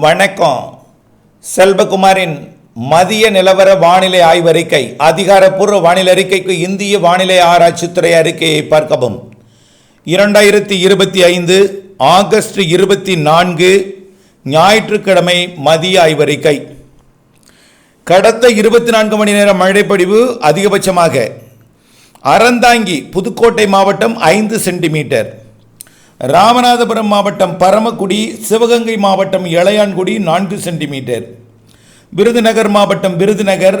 வணக்கம். செல்வகுமாரின் மதிய நிலவர வானிலை ஆய்வறிக்கை அதிகாரப்பூர்வ வானிலை அறிக்கைக்கு இந்திய வானிலை ஆராய்ச்சித்துறை அறிக்கையை பார்க்கவும். இரண்டாயிரத்தி இருபத்தி ஐந்து ஆகஸ்ட் இருபத்தி நான்கு ஞாயிற்றுக்கிழமை மதிய ஆய்வறிக்கை. கடந்த இருபத்தி நான்கு மணி நேர மழைப்பொழிவு அதிகபட்சமாக அறந்தாங்கி புதுக்கோட்டை மாவட்டம் ஐந்து சென்டிமீட்டர். ராமநாதபுரம் மாவட்டம் பரமக்குடி சிவகங்கை மாவட்டம் இளையான்குடி நான்கு சென்டிமீட்டர். விருதுநகர் மாவட்டம் விருதுநகர்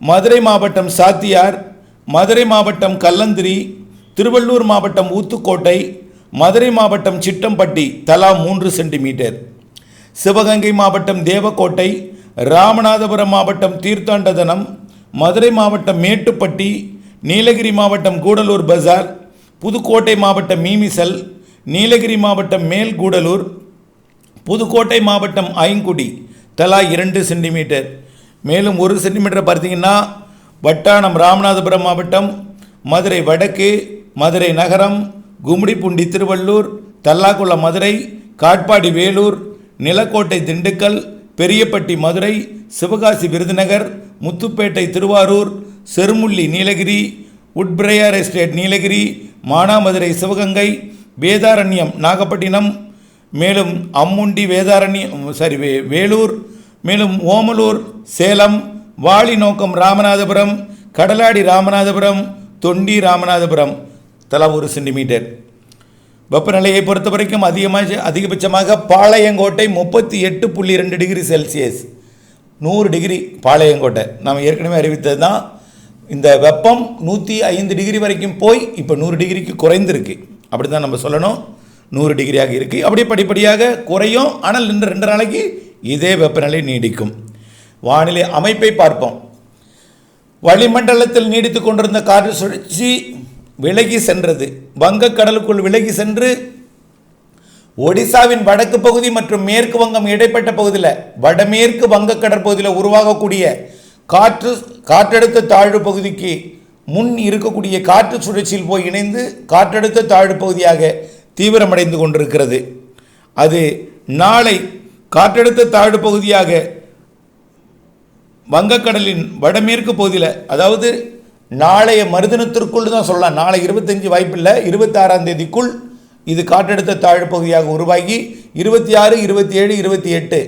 மதுரை மாவட்டம் சாத்தியார் மதுரை மாவட்டம் கல்லந்திரி திருவள்ளூர் மாவட்டம் ஊத்துக்கோட்டை மதுரை மாவட்டம் சிட்டம்பட்டி தலா மூன்று சென்டிமீட்டர். சிவகங்கை மாவட்டம் தேவக்கோட்டை ராமநாதபுரம் மாவட்டம் தீர்த்தாண்டதனம் மதுரை மாவட்டம் மேட்டுப்பட்டி நீலகிரி மாவட்டம் கூடலூர் பஜார் புதுக்கோட்டை மாவட்டம் மீமிசல் நீலகிரி மாவட்டம் மேல்கூடலூர் புதுக்கோட்டை மாவட்டம் ஐங்குடி தலா இரண்டு சென்டிமீட்டர். மேலும் ஒரு சென்டிமீட்டர் பார்த்தீங்கன்னா வட்டானம் ராமநாதபுரம் மாவட்டம் மதுரை வடக்கு மதுரை நகரம் கும்மிடிப்பூண்டி திருவள்ளூர் தல்லாக்குளம் மதுரை காட்பாடி வேலூர் நிலக்கோட்டை திண்டுக்கல் பெரியப்பட்டி மதுரை சிவகாசி விருதுநகர் முத்துப்பேட்டை திருவாரூர் செருமுள்ளி நீலகிரி உட்பிரையார் எஸ்டேட் நீலகிரி மானாமதுரை சிவகங்கை வேதாரண்யம் நாகப்பட்டினம் மேலும் அம்முண்டி வேதாரண்யம் சாரி வே வேலூர் மேலும் ஓமலூர் சேலம் வாளி நோக்கம் ராமநாதபுரம் கடலாடி ராமநாதபுரம் தொண்டி ராமநாதபுரம். தலா ஒரு சென்டிமீட்டர் வெப்பநிலையை பொறுத்த வரைக்கும் அதிகமாக அதிகபட்சமாக பாளையங்கோட்டை முப்பத்தி எட்டு புள்ளி ரெண்டு டிகிரி செல்சியஸ். நூறு டிகிரி பாளையங்கோட்டை. நாம் ஏற்கனவே அறிவித்தது தான். இந்த வெப்பம் நூற்றி ஐந்து டிகிரி வரைக்கும் போய் இப்போ நூறு டிகிரிக்கு குறைந்திருக்கு. அப்படி தான் நம்ம சொல்லணும். நூறு டிகிரியாக இருக்குது அப்படியே படிப்படியாக குறையும். ஆனால் இன்னும் ரெண்டு நாளைக்கு இதே வெப்பநிலை நீடிக்கும். வானிலை அமைப்பை பார்ப்போம். வளிமண்டலத்தில் நீடித்து கொண்டிருந்த காற்று சுழற்சி விலகி சென்றது. வங்கக்கடலுக்குள் விலகி சென்று ஒடிசாவின் வடக்கு பகுதி மற்றும் மேற்கு வங்கம் இடைப்பட்ட பகுதியில் வடமேற்கு வங்கக்கடற்பகுதியில் உருவாகக்கூடிய காற்று காற்றழுத்த தாழ்வு பகுதிக்கு முன் இருக்கக்கூடிய காற்று சுழற்சியில் போய் இணைந்து காற்றழுத்த தாழ்வு பகுதியாக தீவிரமடைந்து கொண்டிருக்கிறது. அது நாளை காற்றழுத்த தாழ்வு பகுதியாக வங்கக்கடலின் வடமேற்கு பகுதியில் அதாவது நாளைய மறுதினத்திற்குள் தான் சொல்லலாம். நாளை இருபத்தஞ்சு வாய்ப்பில்லை. இருபத்தாறாம் தேதிக்குள் இது காற்றழுத்த தாழ்வு பகுதியாக உருவாகி இருபத்தி ஆறு இருபத்தி ஏழு இருபத்தி எட்டு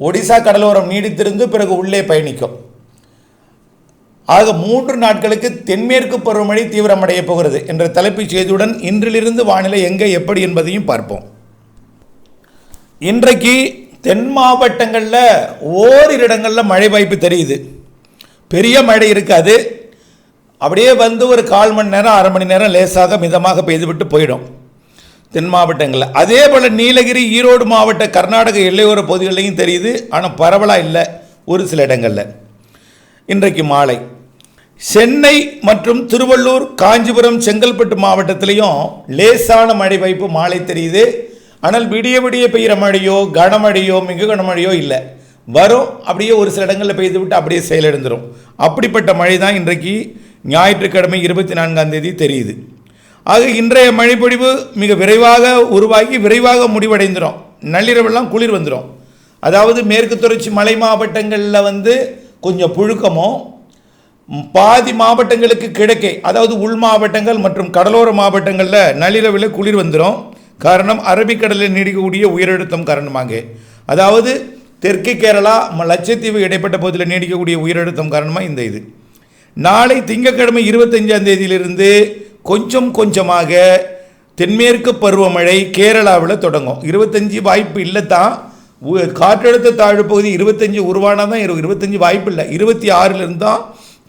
ஒடிசா கடலோரம் நீடித்திருந்து பிறகு உள்ளே பயணிக்கும். ஆக மூன்று நாட்களுக்கு தென்மேற்கு பருவமழை தீவிரமடைய போகிறது என்ற தலைப்புச் செய்தியுடன் இன்றிலிருந்து வானிலை எங்கே எப்படி என்பதையும் பார்ப்போம். இன்றைக்கு தென் மாவட்டங்களில் ஓரிரு இடங்களில் மழை வாய்ப்பு தெரியுது. பெரிய மழை இருக்காது. அப்படியே வந்து ஒரு கால் மணி நேரம் அரை மணி நேரம் லேசாக மிதமாக பெய்துவிட்டு போயிடும் தென் மாவட்டங்களில். அதே போல் நீலகிரி ஈரோடு மாவட்ட கர்நாடக எல்லையோர பகுதிகளிலையும் தெரியுது. ஆனால் பரவலாக இல்லை ஒரு சில இடங்களில். இன்றைக்கு மாலை சென்னை மற்றும் திருவள்ளூர் காஞ்சிபுரம் செங்கல்பட்டு மாவட்டத்திலையும் லேசான மழை வாய்ப்பு மாலை தெரியுது. ஆனால் விடிய விடிய பெய்கிற மழையோ கனமழையோ மிக கனமழையோ இல்லை. வரும் அப்படியே ஒரு சில இடங்களில் பெய்து விட்டு அப்படியே செயலிழந்துடும் அப்படிப்பட்ட மழை தான் இன்றைக்கு ஞாயிற்றுக்கிழமை இருபத்தி நான்காம் தேதி தெரியுது. ஆக இன்றைய மழைப்பொழிவு மிக விரைவாக உருவாகி விரைவாக முடிவடைந்துடும் நள்ளிரவெல்லாம் குளிர் வந்துடும் அதாவது மேற்கு தொடர்ச்சி மலை மாவட்டங்களில் வந்து கொஞ்சம் புழுக்கமோ பாதி மாவட்டங்களுக்கு கிழக்கே அதாவது உள் மாவட்டங்கள் மற்றும் கடலோர மாவட்டங்களில் நள்ளிரவில் குளிர் வந்துடும் காரணம் அரபிக்கடலில் நீடிக்கக்கூடிய உயரழுத்தம் காரணமாக அதாவது தெற்கு கேரளா ம- லட்சத்தீவு இடைப்பட்ட பகுதியில் நீடிக்கக்கூடிய உயரழுத்தம் காரணமாக இந்த இது. நாளை திங்கட்கிழமை இருபத்தஞ்சாம் தேதியிலிருந்து கொஞ்சம் கொஞ்சமாக தென்மேற்கு பருவமழை கேரளாவில் தொடங்கும். இருபத்தஞ்சி வாய்ப்பு இல்லை தான். உ- காற்றழுத்த தாழ்வு பகுதி இருபத்தஞ்சி உருவானால் தான் இரு- இருபத்தஞ்சி வாய்ப்பு இல்லை. இருபத்தி ஆறிலிருந்து தான்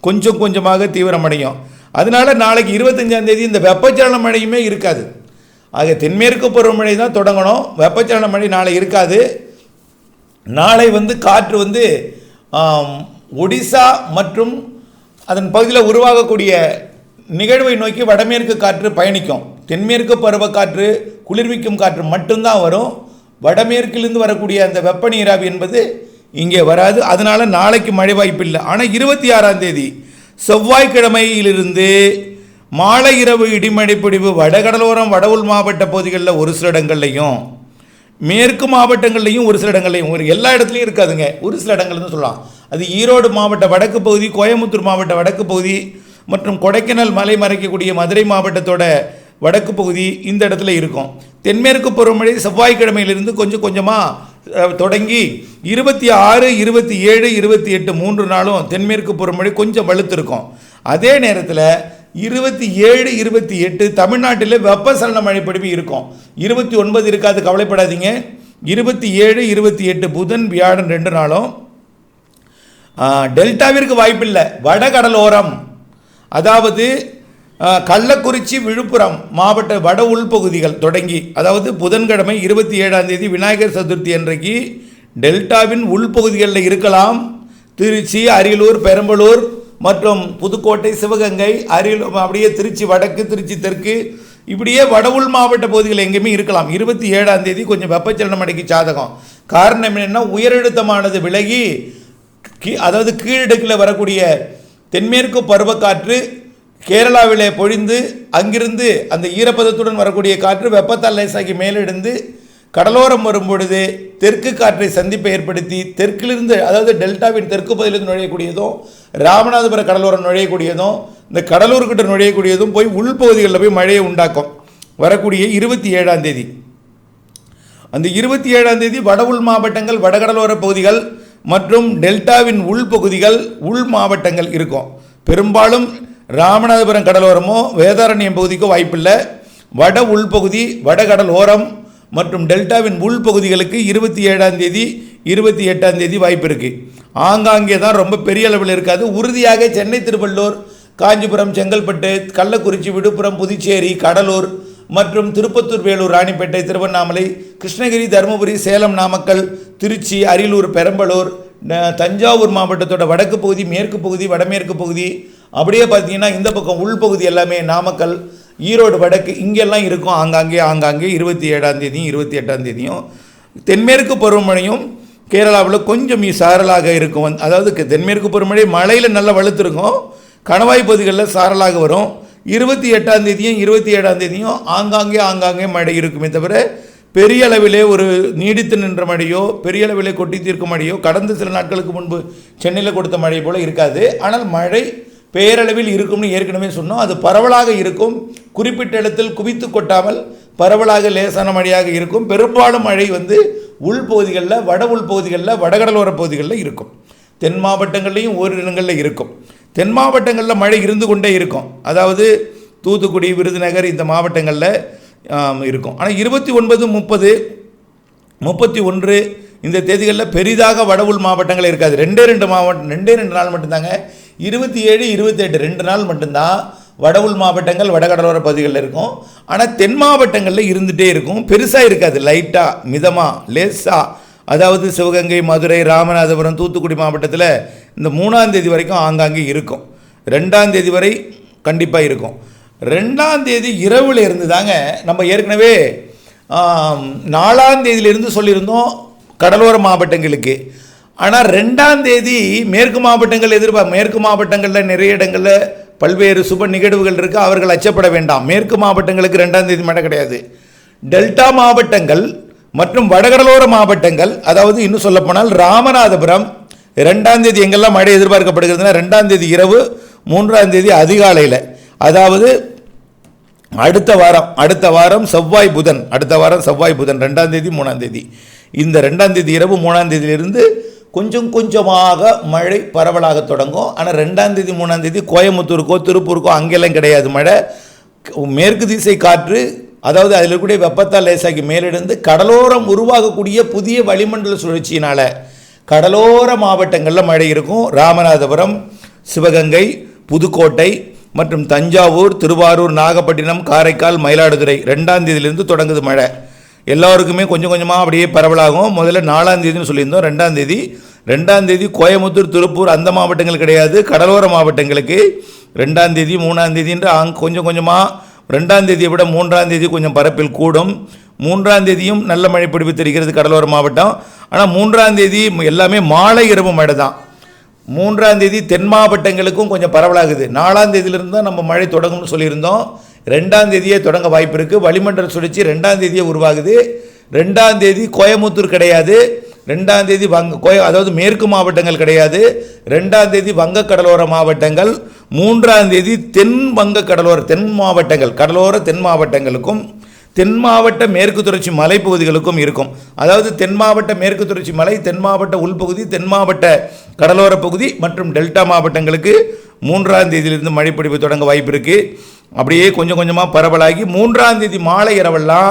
கொஞ்சம் கொஞ்சமாக தீவிரமடையும். அதனால நாளைக்கு இருபத்தஞ்சாம் தேதி இந்த வெப்பச்சலன மழையுமே இருக்காது. ஆக தென்மேற்கு பருவமழை தான் தொடங்கணும். வெப்பச்சலன மழை நாளை இருக்காது. நாளை வந்து காற்று வந்து ஒடிசா மற்றும் அதன் பகுதியில் உருவாகக்கூடிய நிகழ்வை நோக்கி வடமேற்கு காற்று பயணிக்கும். தென்மேற்கு பருவ காற்று குளிர்விக்கும் காற்று மட்டும்தான் வரும். வடமேற்கிலிருந்து வரக்கூடிய அந்த வெப்ப நீராவி என்பது இங்கே வராது. அதனால் நாளைக்கு மழை வாய்ப்பு இல்லை ஆனால் இருபத்தி ஆறாம் தேதி செவ்வாய்க்கிழமையிலிருந்து மாலை இரவு இடிமழை பிடிவு வடகடலோரம் வட மாவட்ட பகுதிகளில் ஒரு சில இடங்கள்லையும் மேற்கு மாவட்டங்கள்லையும் ஒரு சில இடங்கள்லையும் ஒரு எல்லா இடத்துலையும் இருக்காதுங்க. ஒரு சில இடங்கள்னு சொல்லலாம். அது ஈரோடு மாவட்ட வடக்கு பகுதி கோயம்புத்தூர் மாவட்ட வடக்கு பகுதி மற்றும் கொடைக்கானல் மலை மறைக்கக்கூடிய மதுரை மாவட்டத்தோட வடக்கு பகுதி இந்த இடத்துல இருக்கும். தென்மேற்கு பருவமழை செவ்வாய்க்கிழமையிலிருந்து கொஞ்சம் கொஞ்சமாக தொடங்கி இருபத்தி ஆறு இருபத்தி ஏழு இருபத்தி எட்டு மூன்று நாளும் தென்மேற்கு புறமொழி கொஞ்சம் வலுத்திருக்கும். அதே நேரத்தில் இருபத்தி ஏழு இருபத்தி எட்டு தமிழ்நாட்டில் வெப்பசலன மழை பொழிவு இருக்கும். இருபத்தி ஒன்பது இருக்காது கவலைப்படாதீங்க. இருபத்தி ஏழு இருபத்தி எட்டு புதன் வியாழன் ரெண்டு நாளும். டெல்டாவிற்கு வாய்ப்பில்லை. வடகடலோரம். அதாவது கள்ளக்குறிச்சி விழுப்புரம் மாவட்ட வட உள்பகுதிகள் தொடங்கி அதாவது புதன்கிழமை இருபத்தி ஏழாம் தேதி விநாயகர் சதுர்த்தி அன்றைக்கு டெல்டாவின் உள்பகுதிகளில் இருக்கலாம். திருச்சி அரியலூர் பெரம்பலூர் மற்றும் புதுக்கோட்டை சிவகங்கை அரியலூர் அப்படியே திருச்சி வடக்கு திருச்சி தெற்கு இப்படியே வட உள் மாவட்ட பகுதிகள் எங்கேயுமே இருக்கலாம். இருபத்தி ஏழாம் தேதி கொஞ்சம் வெப்பச்சலனம் அடைக்கு சாதகம் காரணம் என்னென்னா உயரழுத்தமானது விலகி கீ அதாவது கீழடுக்கில் வரக்கூடிய தென்மேற்கு பருவக்காற்று கேரளாவிலே பொழிந்து அங்கிருந்து அந்த ஈரப்பதத்துடன் வரக்கூடிய காற்று வெப்பத்தால் லேசாகி மேலெடுந்து கடலோரம் வரும் பொழுது தெற்கு காற்றை சந்திப்பை ஏற்படுத்தி தெற்கிலிருந்து அதாவது டெல்டாவின் தெற்கு பகுதியிலிருந்து நுழையக்கூடியதும் ராமநாதபுர கடலோரம் நுழையக்கூடியதும் இந்த கடலூர்கிட்ட நுழையக்கூடியதும் போய் உள்பகுதிகளில் போய் மழையை உண்டாக்கும். வரக்கூடிய இருபத்தி ஏழாம் தேதி. அந்த இருபத்தி ஏழாம் தேதி வட உள் மாவட்டங்கள் வடகடலோர பகுதிகள் மற்றும் டெல்டாவின் உள்பகுதிகள் உள் மாவட்டங்கள் இருக்கும். பெரும்பாலும் ராமநாதபுரம் கடலோரமோ வேதாரண்யம் பகுதிக்கோ வாய்ப்பில்லை. வட உள்பகுதி வடகடல் ஓரம் மற்றும் டெல்டாவின் உள்பகுதிகளுக்கு இருபத்தி ஏழாம் தேதி இருபத்தி எட்டாம் தேதி வாய்ப்பு இருக்குது ஆங்காங்கே தான் ரொம்ப பெரிய அளவில் இருக்காது. உறுதியாக சென்னை திருவள்ளூர் காஞ்சிபுரம் செங்கல்பட்டு கள்ளக்குறிச்சி விழுப்புரம் புதுச்சேரி கடலூர் மற்றும் திருப்பத்தூர் வேலூர் ராணிப்பேட்டை திருவண்ணாமலை கிருஷ்ணகிரி தருமபுரி சேலம் நாமக்கல் திருச்சி அரியலூர் பெரம்பலூர் தஞ்சாவூர் மாவட்டத்தோட வடக்கு பகுதி மேற்கு பகுதி வடமேற்கு பகுதி அப்படியே பார்த்தீங்கன்னா இந்த பக்கம் உள்பகுதி எல்லாமே நாமக்கல் ஈரோடு வடக்கு இங்கெல்லாம் இருக்கும். ஆங்காங்கே ஆங்காங்கே இருபத்தி ஏழாம் தேதியும் இருபத்தி எட்டாம் தேதியும். தென்மேற்கு பருவமழையும் கேரளாவில் கொஞ்சம் சாரலாக இருக்கும். வந் அதாவது தென்மேற்கு பருவமழை மழையில் நல்லா வலுத்திருக்கும். கணவாய் பகுதிகளில் சாரலாக வரும். இருபத்தி எட்டாம் தேதியும் இருபத்தி ஏழாம் தேதியும் ஆங்காங்கே ஆங்காங்கே மழை இருக்குமே தவிர பெரிய அளவிலே ஒரு நீடித்து நின்ற மழையோ பெரிய அளவிலே கொட்டி தீர்க்கும் மழையோ கடந்த சில நாட்களுக்கு முன்பு சென்னையில் கொடுத்த மழை போல் இருக்காது. ஆனால் மழை பேரளவில் இருக்கும்னு ஏற்கனவே சொன்னோம். அது பரவலாக இருக்கும். குறிப்பிட்ட இடத்தில் குவித்து கொட்டாமல் பரவலாக லேசான மழையாக இருக்கும். பெரும்பாலும் மழை வந்து உள்பகுதிகளில் வட உள்பகுதிகளில் வடகடலோர பகுதிகளில் இருக்கும். தென் மாவட்டங்கள்லேயும் ஓரிடங்களில் இருக்கும். தென் மாவட்டங்களில் மழை இருந்து கொண்டே இருக்கும். அதாவது தூத்துக்குடி விருதுநகர் இந்த மாவட்டங்களில் இருக்கும். ஆனால் இருபத்தி ஒன்பது முப்பது முப்பத்தி ஒன்று இந்த தேதிகளில் பெரிதாக வட உள் மாவட்டங்கள் இருக்காது. ரெண்டே ரெண்டு மாவட்டம் ரெண்டே ரெண்டு நாள் மட்டும்தாங்க இருபத்தி ஏழு இருபத்தெட்டு ரெண்டு நாள் மட்டும்தான் வட உள் மாவட்டங்கள் வடகடலோர பகுதிகளில் இருக்கும். ஆனால் தென் மாவட்டங்களில் இருந்துகிட்டே இருக்கும். பெருசாக இருக்காது. லைட்டாக மிதமாக லேசாக அதாவது சிவகங்கை மதுரை ராமநாதபுரம் தூத்துக்குடி மாவட்டத்தில் இந்த மூணாம் தேதி வரைக்கும் ஆங்காங்கே இருக்கும். ரெண்டாம் தேதி வரை கண்டிப்பாக இருக்கும். ரெண்டாம் தேதி இரவில் இருந்து தாங்க நம்ம ஏற்கனவே நாலாம் தேதியிலிருந்து சொல்லியிருந்தோம் கடலோர மாவட்டங்களுக்கு. ஆனால் ரெண்டாம் தேதி மேற்கு மாவட்டங்கள் எதிர்பார்க்க மேற்கு மாவட்டங்களில் நிறைய இடங்களில் பல்வேறு சுப நிகழ்வுகள் இருக்குது அவர்கள் அச்சப்பட வேண்டாம். மேற்கு மாவட்டங்களுக்கு ரெண்டாம் தேதி மட்டும் கிடையாது. டெல்டா மாவட்டங்கள் மற்றும் வடகடலோர மாவட்டங்கள் அதாவது இன்னும் சொல்லப்போனால் ராமநாதபுரம் ரெண்டாம் தேதி எங்கெல்லாம் மழை எதிர்பார்க்கப்படுகிறதுனா ரெண்டாம் தேதி இரவு மூன்றாம் தேதி அதிகாலையில். அதாவது அடுத்த வாரம் அடுத்த வாரம் செவ்வாய் புதன் அடுத்த வாரம் செவ்வாய் புதன் ரெண்டாம் தேதி மூணாம் தேதி. இந்த ரெண்டாம் தேதி இரவு மூணாம் தேதியிலிருந்து கொஞ்சம் கொஞ்சமாக மழை பரவலாக தொடங்கும். ஆனால் ரெண்டாம் தேதி மூணாம் தேதி கோயம்புத்தூருக்கோ திருப்பூருக்கோ அங்கெல்லாம் கிடையாது மழை. மேற்கு திசை காற்று அதாவது அதில் இருக்கக்கூடிய வெப்பத்தால் லேசாகி மேலிருந்து கடலோரம் உருவாகக்கூடிய புதிய வளிமண்டல சுழற்சியினால் கடலோர மாவட்டங்களில் மழை இருக்கும். ராமநாதபுரம் சிவகங்கை புதுக்கோட்டை மற்றும் தஞ்சாவூர் திருவாரூர் நாகப்பட்டினம் காரைக்கால் மயிலாடுதுறை ரெண்டாம் தேதியிலிருந்து தொடங்குது மழை. எல்லாருக்குமே கொஞ்சம் கொஞ்சமாக அப்படியே பரவலாகும். முதல்ல நாலாந்தேதின்னு சொல்லியிருந்தோம் ரெண்டாம் தேதி. ரெண்டாம் தேதி கோயம்புத்தூர் திருப்பூர் அந்த மாவட்டங்கள் கிடையாது கடலோர மாவட்டங்களுக்கு. ரெண்டாம் தேதி மூணாம் தேதின்ற அங் கொஞ்சம் கொஞ்சமாக ரெண்டாம் தேதியை விட மூன்றாம் தேதி கொஞ்சம் பரப்பில் கூடும். மூன்றாம் தேதியும் நல்ல மழை பிடிப்பு தெரிகிறது கடலோர மாவட்டம். ஆனால் மூன்றாம் தேதி எல்லாமே மாலை இரவு மழை தான். மூன்றாம் தேதி தென் மாவட்டங்களுக்கும் கொஞ்சம் பரவலாகுது. நாலாம் தேதியிலிருந்து தான் நம்ம மழை தொடங்கும்னு சொல்லியிருந்தோம். ரெண்டாம் தேதியே தொடங்க வாய்ப்பு இருக்குது வளிமண்டல சுழற்சி ரெண்டாம் தேதியே உருவாகுது. ரெண்டாம் தேதி கோயமுத்தூர் கிடையாது. ரெண்டாம் தேதி வங்க கோய அதாவது மேற்கு மாவட்டங்கள் கிடையாது. ரெண்டாம் தேதி வங்க கடலோர மாவட்டங்கள். மூன்றாம் தேதி தென் வங்க கடலோர தென் மாவட்டங்கள். கடலோர தென் மாவட்டங்களுக்கும் தென் மாவட்ட மேற்கு தொடர்ச்சி மலைப்பகுதிகளுக்கும் இருக்கும். அதாவது தென் மாவட்ட மேற்கு தொடர்ச்சி மலை தென் மாவட்ட உள்பகுதி தென் மாவட்ட கடலோர பகுதி மற்றும் டெல்டா மாவட்டங்களுக்கு மூன்றாம் தேதியிலிருந்து மழை தொடங்க வாய்ப்பு இருக்குது அப்படியே கொஞ்சம் கொஞ்சமாக பரவலாகி மூன்றாம் தேதி மாலை இரவெல்லாம்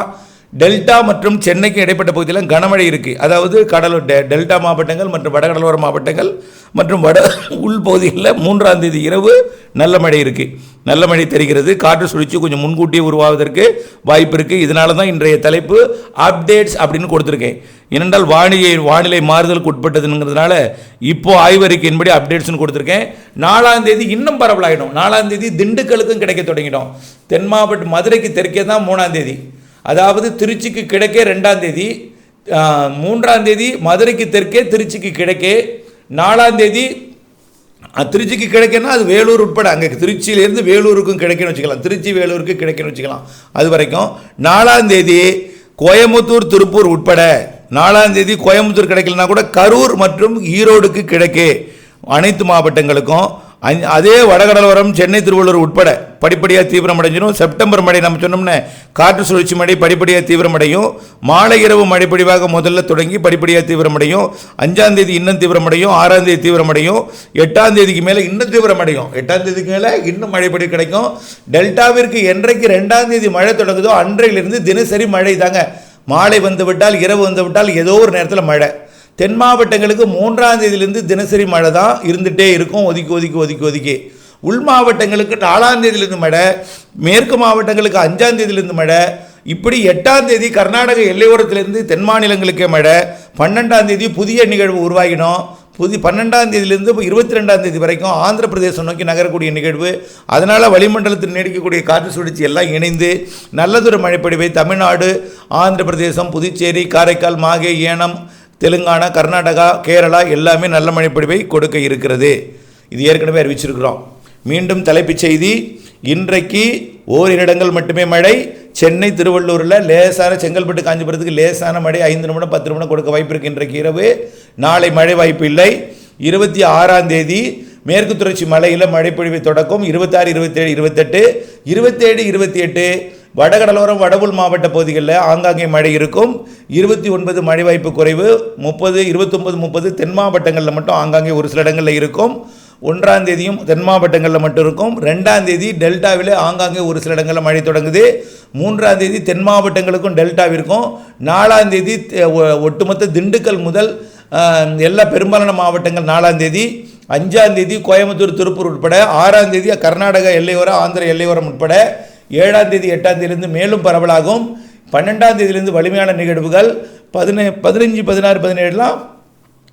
டெல்டா மற்றும் சென்னைக்கு இடைப்பட்ட பகுதியில் கனமழை இருக்குது அதாவது கடலூர் டெ டெல்டா மாவட்டங்கள் மற்றும் வடகடலோர மாவட்டங்கள் மற்றும் வட உள்பகுதிகளில் மூன்றாம் தேதி இரவு நல்ல மழை இருக்குது நல்ல மழை தெரிகிறது. காற்று சுழற்சி கொஞ்சம் முன்கூட்டியே உருவாவதற்கு வாய்ப்பு இருக்குது இதனால தான் இன்றைய தலைப்பு அப்டேட்ஸ் அப்படின்னு கொடுத்துருக்கேன். ஏனென்றால் வானிலை வானிலை மாறுதலுக்கு உட்பட்டதுங்கிறதுனால இப்போ ஆய்வறிக்கையின்படி அப்டேட்ஸ்னு கொடுத்துருக்கேன். நாலாம் தேதி இன்னும் பரவலாயிடும். நாலாம் தேதி திண்டுக்கலுக்கும் கிடைக்க தொடங்கிடும். தென் மாவட்டம் மதுரைக்கு தெற்கே தான் மூணாம் தேதி. அதாவது திருச்சிக்கு கிழக்கே ரெண்டாம் தேதி. மூன்றாம் தேதி மதுரைக்கு தெற்கே திருச்சிக்கு கிழக்கே. நாலாம் தேதி திருச்சிக்கு கிடைக்கணும் அது வேலூர் உட்பட. அங்கே திருச்சியிலேருந்து வேலூருக்கும் கிடைக்குன்னு வச்சுக்கலாம். திருச்சி வேலூருக்கு கிடைக்கணும் வச்சுக்கலாம். அது வரைக்கும் நாலாம் தேதி கோயம்புத்தூர் திருப்பூர் உட்பட. நாலாம் தேதி கோயம்புத்தூர் கிடைக்கலனா கூட கரூர் மற்றும் ஈரோடுக்கு கிடைக்கு அனைத்து மாவட்டங்களுக்கும் அதே வடகடலோரம் சென்னை திருவள்ளூர் உட்பட படிப்படியாக தீவிரமடைஞ்சிடும் செப்டம்பர் மழை நம்ம சொன்னோம்னே காற்று சுழற்சி மழை படிப்படியாக தீவிரமடையும். மாலை இரவு மழைப்பொழிவாக முதல்ல தொடங்கி படிப்படியாக தீவிரமடையும். அஞ்சாம் தேதி இன்னும் தீவிரமடையும். ஆறாம் தேதி தீவிரமடையும். எட்டாம் தேதிக்கு மேலே இன்னும் தீவிரமடையும். எட்டாம் தேதிக்கு மேலே இன்னும் மழைப்பொழி கிடைக்கும். டெல்டாவிற்கு என்றைக்கு ரெண்டாம் தேதி மழை தொடங்குதோ அன்றையிலிருந்து தினசரி மழை தாங்க மாலை வந்து விட்டால் இரவு வந்து விட்டால் ஏதோ ஒரு நேரத்தில் மழை. தென் மாவட்டங்களுக்கு மூன்றாம் தேதியிலிருந்து தினசரி மழை தான் இருந்துகிட்டே இருக்கும். ஒதுக்கி ஒதுக்கி ஒதுக்கி ஒதுக்கி. உள் மாவட்டங்களுக்கு நாலாம் தேதியிலிருந்து மழை மேற்கு மாவட்டங்களுக்கு அஞ்சாம் தேதியிலிருந்து மழை இப்படி எட்டாம் தேதி கர்நாடக எல்லையோரத்திலிருந்து தென் மாநிலங்களுக்கே மழை பன்னெண்டாம் தேதி புதிய நிகழ்வு உருவாகினோம். புதி பன்னெண்டாம் தேதியிலிருந்து இப்போ இருபத்தி ரெண்டாம் தேதி வரைக்கும் ஆந்திர பிரதேசம் நோக்கி நகரக்கூடிய நிகழ்வு. அதனால் வளிமண்டலத்தில் நீடிக்கக்கூடிய காற்று சுழற்சி எல்லாம் இணைந்து நல்லதொரு மழைப்பொழிவை தமிழ்நாடு ஆந்திர பிரதேசம் புதுச்சேரி காரைக்கால் மாகே ஏனம் தெலுங்கானா கர்நாடகா கேரளா எல்லாமே நல்ல மழைப்பொழிவை கொடுக்க இருக்கிறது. இது ஏற்கனவே அறிவிச்சிருக்கிறோம். மீண்டும் தலைப்புச் செய்தி இன்றைக்கு ஓரிரு இடங்கள் மட்டுமே மழை. சென்னை திருவள்ளூரில் லேசான செங்கல்பட்டு காஞ்சிபுரத்துக்கு லேசான மழை. ஐந்து நிமிடம் பத்து நிமிடம் கொடுக்க வாய்ப்பு இருக்கு இன்றைக்கு இரவு. நாளை மழை வாய்ப்பு இல்லை. இருபத்தி ஆறாம் தேதி மேற்கு தொடர்ச்சி மலையில் மழைப்பொழிவை தொடக்கும். இருபத்தாறு இருபத்தேழு இருபத்தெட்டு. இருபத்தேழு இருபத்தி எட்டு. வடகடலோரம் வடபுல் மாவட்ட பகுதிகளில் ஆங்காங்கே மழை இருக்கும். இருபத்தி ஒன்பது மழை வாய்ப்பு குறைவு முப்பது இருபத்தொம்பது முப்பது தென் மாவட்டங்களில் மட்டும் ஆங்காங்கே ஒரு சில இடங்களில் இருக்கும். ஒன்றாம் தேதியும் தென் மாவட்டங்களில் மட்டும் இருக்கும். ரெண்டாம் தேதி டெல்டாவில் ஆங்காங்கே ஒரு சில இடங்களில் மழை தொடங்குது. மூன்றாம் தேதி தென் மாவட்டங்களுக்கும் டெல்டாவிற்கும். நாலாம் தேதி ஒ- ஒட்டுமொத்த திண்டுக்கல் முதல் எல்லா பெரும்பாலான மாவட்டங்கள் நாலாம் தேதி. அஞ்சாம் தேதி கோயம்புத்தூர் திருப்பூர் உட்பட ஆறாம் தேதி கர்நாடக எல்லையோரம் ஆந்திர எல்லையோரம் உட்பட ஏழாம் தேதி எட்டாம் தேதியிலிருந்து மேலும் பரவலாகும். பன்னெண்டாம் தேதியிலிருந்து வலிமையான நிகழ்வுகள். பதினே பதினஞ்சு பதினாறு பதினேழுலாம்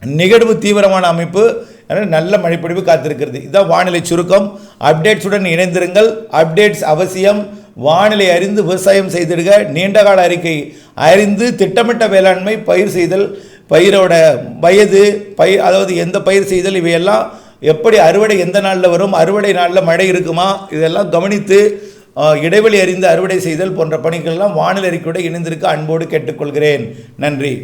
நிகழ்வு தீவிரமான அமைப்பு. நல்ல மழைப்பொழிவு காத்திருக்கிறது. இதுதான் வானிலை சுருக்கம். அப்டேட்ஸுடன் இணைந்திருங்கள். அப்டேட்ஸ் அவசியம். வானிலை அறிந்து விவசாயம் செய்திடுக. நீண்டகால அறிக்கை அறிந்து திட்டமிட்ட வேளாண்மை பயிர் செய்தல் பயிரோட வயது பயிர் அதாவது எந்த பயிர் செய்தல் இவையெல்லாம் எப்படி அறுவடை எந்த நாளில் வரும் அறுவடை நாளில் மழை இருக்குமா இதெல்லாம் கவனித்து இடைவெளி அறிந்து அறுவடை செய்தல் போன்ற பணிகள்லாம் வானிலை அறிக்கையோடு இணைந்திருக்க அன்போடு கேட்டுக்கொள்கிறேன். நன்றி.